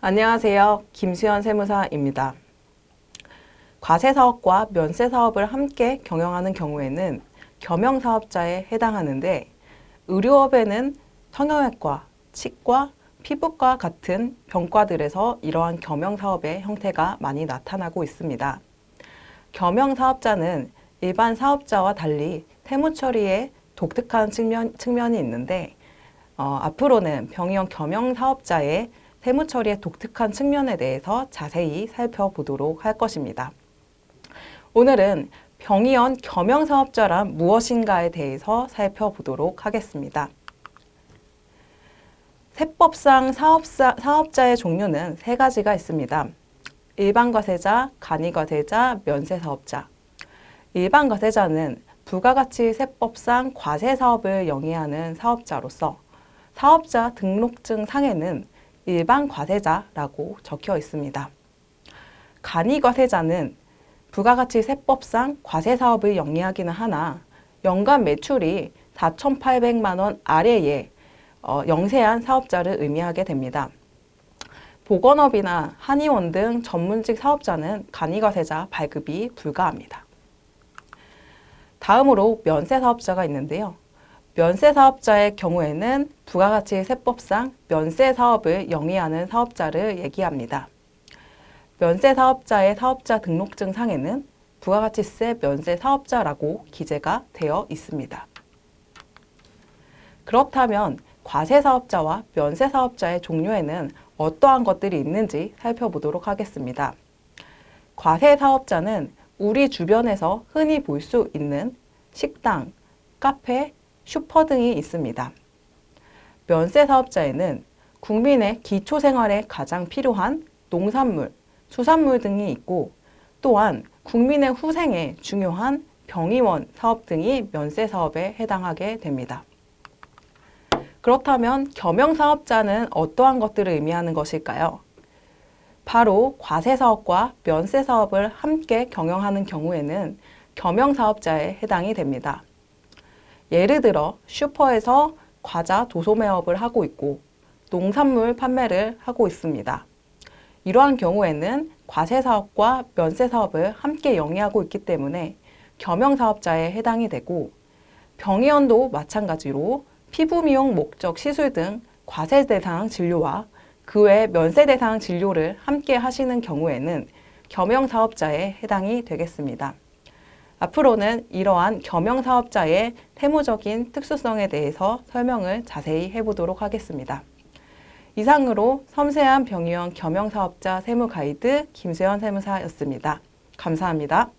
안녕하세요. 김수현 세무사입니다. 과세 사업과 면세 사업을 함께 경영하는 경우에는 겸용 사업자에 해당하는데 의료업에는 성형외과, 치과, 피부과 같은 병과들에서 이러한 겸용 사업의 형태가 많이 나타나고 있습니다. 겸용 사업자는 일반 사업자와 달리 세무 처리에 독특한 측면, 측면이 있는데 어, 앞으로는 병의원 겸용 사업자의 세무 처리의 독특한 측면에 대해서 자세히 살펴보도록 할 것입니다. 오늘은 병의원 겸용 사업자란 무엇인가에 대해서 살펴보도록 하겠습니다. 세법상 사업사, 사업자의 종류는 세 가지가 있습니다. 일반 과세자, 간이 과세자, 면세 사업자. 일반 과세자는 부가가치 세법상 과세 사업을 영위하는 사업자로서 사업자 등록증 상에는 일반 과세자라고 적혀 있습니다. 간이 과세자는 부가가치 세법상 과세 사업을 영위하기는 하나 연간 매출이 4,800만 원 아래의 어, 영세한 사업자를 의미하게 됩니다. 보건업이나 한의원 등 전문직 사업자는 간이과세자 발급이 불가합니다. 다음으로 면세 사업자가 있는데요. 면세 사업자의 경우에는 부가가치 세법상 면세 사업을 영위하는 사업자를 얘기합니다. 면세 사업자의 사업자 등록증 상에는 부가가치세 면세 사업자라고 기재가 되어 있습니다. 그렇다면 과세 사업자와 면세 사업자의 종류에는 어떠한 것들이 있는지 살펴보도록 하겠습니다. 과세 사업자는 우리 주변에서 흔히 볼 수 있는 식당, 카페, 슈퍼 등이 있습니다. 면세 사업자에는 국민의 기초 생활에 가장 필요한 농산물, 수산물 등이 있고 또한 국민의 후생에 중요한 병의원 사업 등이 면세 사업에 해당하게 됩니다. 그렇다면 겸용 사업자는 어떠한 것들을 의미하는 것일까요? 바로 과세 사업과 면세 사업을 함께 경영하는 경우에는 겸용 사업자에 해당이 됩니다. 예를 들어 슈퍼에서 과자 도소 매업을 하고 있고 농산물 판매를 하고 있습니다. 이러한 경우에는 과세 사업과 면세 사업을 함께 영위하고 있기 때문에 겸용 사업자에 해당이 되고 병의원도 마찬가지로 피부 미용 목적 시술 등 과세 대상 진료와 그 외 면세 대상 진료를 함께 하시는 경우에는 겸용 사업자에 해당이 되겠습니다. 앞으로는 이러한 겸용 사업자의 세무적인 특수성에 대해서 설명을 자세히 해보도록 하겠습니다. 이상으로 섬세한 병의원 겸용 사업자 세무 가이드 김수현 세무사였습니다. 감사합니다.